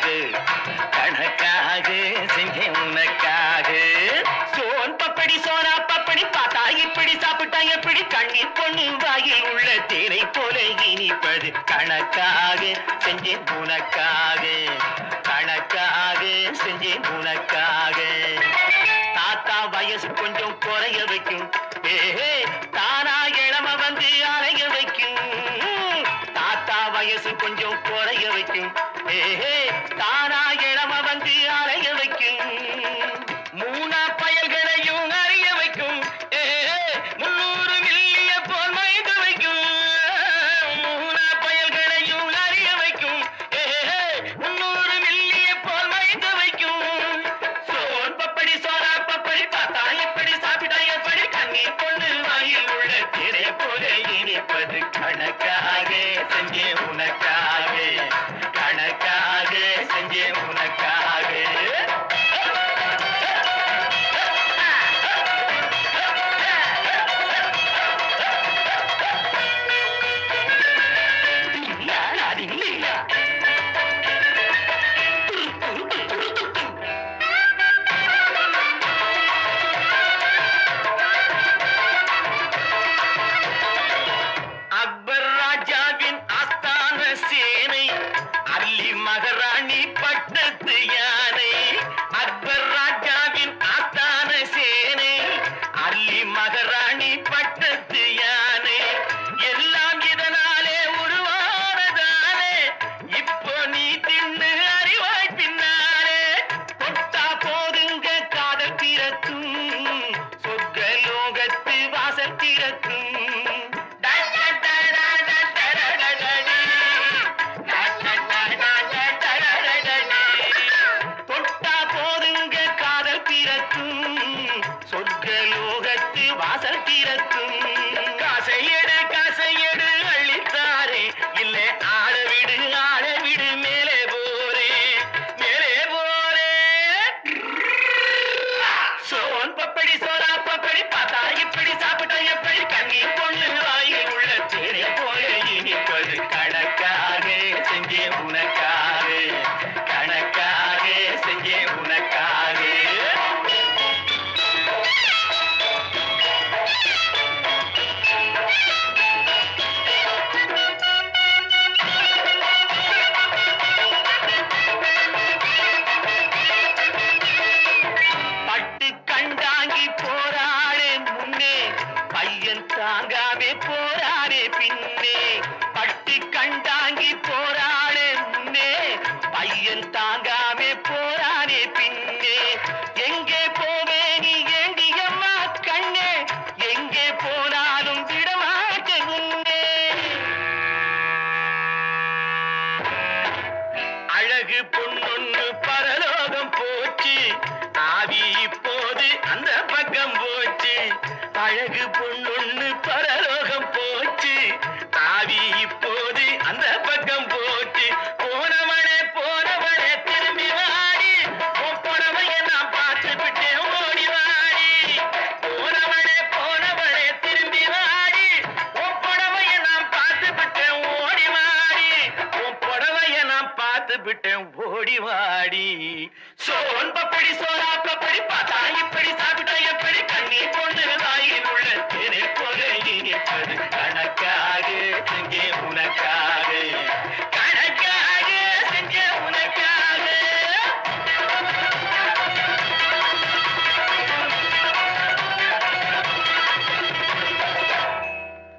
உனக்காக கணக்காக செஞ்சேன் உனக்காக சோன் பப்படி சோனா பப்படி பார்த்தா இப்படி சாப்பிட்டா எப்படி? கண்ணீர் பொண்ணு வாயில் உள்ள தேனை போல இனிப்பது. கணக்காக செஞ்சேன் உனக்காக கணக்காக செஞ்சேன் உனக்காக தாத்தா வயசு கொஞ்சம் குறைய வைக்கும். ஏ தா வயசு கொஞ்சம் குறைய வைக்கும். ஏஹே தானா இளம வந்து அறைய வைக்கும். மூணா பயல்களையும் அறிய வைக்கும். ஏஹே முன்னூறு மில்லிய போல் மயங்க வைக்கும். மூணா பயல்களையும் அறிய வைக்கும். ஏஹே முன்னூறு மில்லிய போல் மயங்க வைக்கும். சோன் பப்படி சோனா பப்படி பார்த்தா எப்படி சாப்பிட்டா எப்படி கண்ணீர் பொண்ணு வாயில் உள்ள திரை போல இனிப்பது? கணக்காக செஞ்சே உனக்காக டெல்லி மகாராணி பட்டத்து யானை அக்பர் ராஜாவின் ஆத்தான சேனை அள்ளி மகாராணி பட்டத்து யானை. எல்லாம் இதனாலே உருவானதானே இப்போ நீ தின்னு அறிவாய் பின்னாலே. தொட்டா போதுங்க காதல் திறக்கும் சொர்க்க லோகத்து வாசல் திறக்கும். பையன் தாங்காவே போராடே பின்னே. பட்டி கண்டாங்கி போராளே முன்னே. பையன் தாங்காமே அந்த பக்கம் போச்சு போனவனே போனவனே திரும்பி வாடி. போனவைய நான் பார்த்து விட்டேன் ஓடி வாடி. போனவனே போனவனே திரும்பி வாடி. உன் புடவைய நான் பார்த்து விட்டேன் ஓடி வாடி. உன் புடவைய நான் பார்த்து விட்டேன் ஓடி வாடி. சோன் பப்படி சோரா பப்படி பார்த்தா இப்படி சாப்பிட்டா எப்படி? கண்ணீர் பொண்ணு